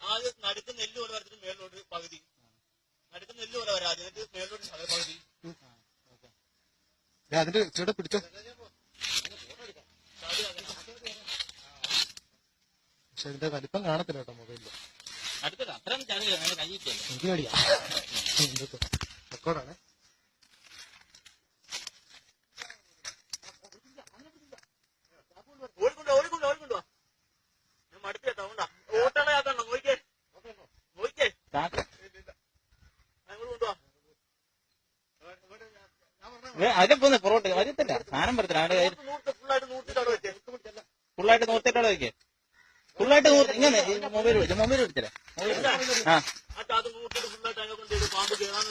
ആദ്യം നടുക്ക് നെല്ല് പോലെ വരച്ചിട്ട് മേളിലോട്ട് പകുതി. നടുക്ക് നെല്ല് പോലെ വരാം. എന്നിട്ട് മേളിലോട്ട് പകുതി. അതിന്റെ ചേട്ടാ പിടിച്ചോ. പക്ഷെ അതിന്റെ വലിപ്പം കാണത്തില്ല കേട്ടോ മൊബൈലിൽ. അടുത്തത് അത്രയും ചാടില്ല. കൈ എനിക്ക് പേടിയാ കൊണ്ടുവാ. അതിപ്പോ പുറകോട്ട് വരത്തില്ല. സാധനം വരത്തില്ല. അവന്റെ ഫുള്ളായിട്ട് നൂറ്റിട്ട് വയ്ക്കേ ഫുള്ളായിട്ട് വെക്കേ. ഇങ്ങനെ മൊബൈൽ വിളിച്ചു മൊബൈൽ വിളിച്ചില്ലേ ആ. നൂറ്റിട്ട് ഫുള്ളായിട്ട് ഇത് പാമ്പ് കയറാന്ന്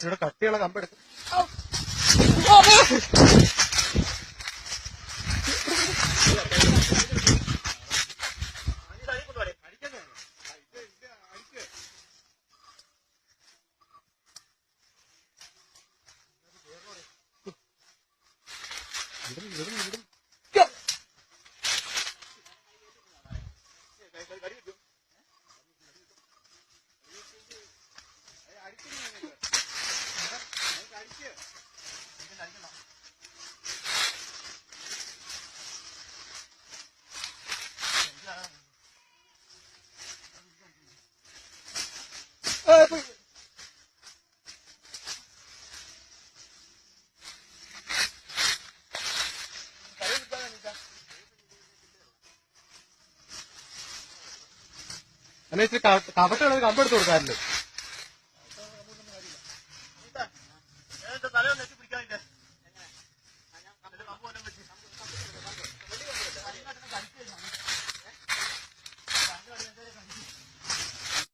ഇച്ചിരി കട്ടിയുള്ള കമ്പെടുക്കും അഞ്ച് അടി കൊണ്ടുപോരെ അല്ലെ കവട്ടുകൾ കമ്പെടുത്ത് കൊടുക്കാറില്ലേ